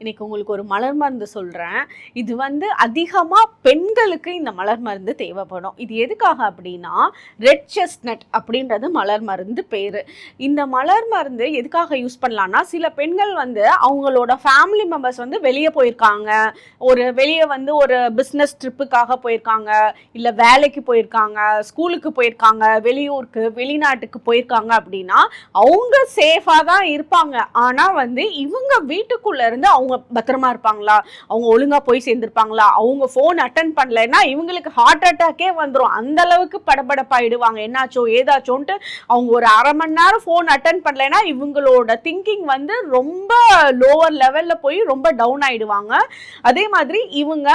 இன்றைக்கி உங்களுக்கு ஒரு மலர் மருந்து சொல்கிறேன் இது வந்து அதிகமாக பெண்களுக்கு இந்த மலர் மருந்து தேவைப்படும். இது எதுக்காக அப்படின்னா ரெட் செஸ்ட்நட் அப்படின்றது மலர் மருந்து பேர். இந்த மலர் மருந்து எதுக்காக யூஸ் பண்ணலான்னா சில பெண்கள் வந்து அவங்களோட ஃபேமிலி மெம்பர்ஸ் வந்து வெளியே போயிருக்காங்க. ஒரு வெளியே வந்து ஒரு பிஸ்னஸ் ட்ரிப்புக்காக போயிருக்காங்க. இல்லை வேலைக்கு போயிருக்காங்க ஸ்கூலுக்கு போயிருக்காங்க வெளியூருக்கு வெளிநாட்டுக்கு போயிருக்காங்க அப்படின்னா அவங்க சேஃபாக தான் இருப்பாங்க. ஆனால் வந்து இவங்க வீட்டுக்குள்ளேருந்து அவங்க அவங்க பத்திரமா இருப்பாங்களா? அவங்க ஒழுங்காக போய் சேர்ந்துருப்பாங்களா? அவங்க ஃபோன் அட்டன் பண்ணலைன்னா இவங்களுக்கு ஹார்ட் அட்டாக்கே வந்துடும் அந்த அளவுக்கு படபடப்பாயிடுவாங்க. என்னாச்சோ ஏதாச்சோன்ட்டு அவங்க ஒரு அரை மணி நேரம் ஃபோன் அட்டன் பண்ணலைன்னா இவங்களோட திங்கிங் வந்து ரொம்ப லோவர் லெவலில் போய் ரொம்ப டவுன் ஆயிடுவாங்க. அதே மாதிரி இவங்க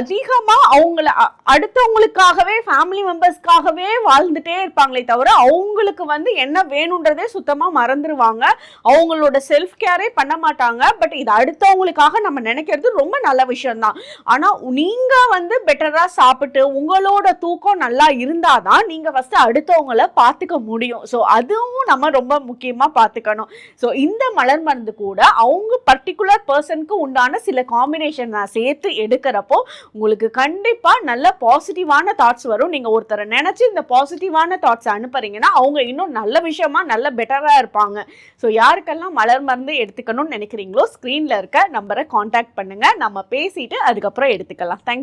அதிகமாக அவங்கள அடுத்தவங்களுக்காகவே ஃபேமிலி மெம்பர்ஸ்க்காகவே வாழ்ந்துட்டே இருப்பாங்களே தவிர அவங்களுக்கு வந்து என்ன வேணுன்றதே சுத்தமாக மறந்துடுவாங்க அவங்களோட செல்ஃப் கேரே பண்ண மாட்டாங்க. பட் இது அடுத்தவங்க மற்றவங்களுக்காக நம்ம நினைக்கிறது ரொம்ப நல்ல விஷயம்தான். ஆனால் நீங்கள் வந்து பெட்டராக சாப்பிட்டு உங்களோட தூக்கம் நல்லா இருந்தால் தான் நீங்கள் ஃபஸ்ட்டு அடுத்தவங்கள பார்த்துக்க முடியும். ஸோ அதுவும் நம்ம ரொம்ப முக்கியமாக பார்த்துக்கணும். ஸோ இந்த மலர் மருந்து கூட அவங்க பர்டிகுலர் பர்சனுக்கு உண்டான சில காம்பினேஷன் நான் சேர்த்து எடுக்கிறப்போ உங்களுக்கு கண்டிப்பாக நல்ல பாசிட்டிவான தாட்ஸ் வரும். நீங்கள் ஒருத்தரை நினச்சி இந்த பாசிட்டிவான தாட்ஸ் அனுப்புறீங்கன்னா அவங்க இன்னும் நல்ல விஷயமா நல்ல பெட்டராக இருப்பாங்க. ஸோ யாருக்கெல்லாம் மலர் மருந்து எடுத்துக்கணும்னு நினைக்கிறீங்களோ ஸ்க்ரீனில் இருக்க நம்பரை காண்டாக்ட் பண்ணுங்க. நம்ம பேசிட்டு அதுக்கப்புறம் எடுத்துக்கலாம். தேங்க்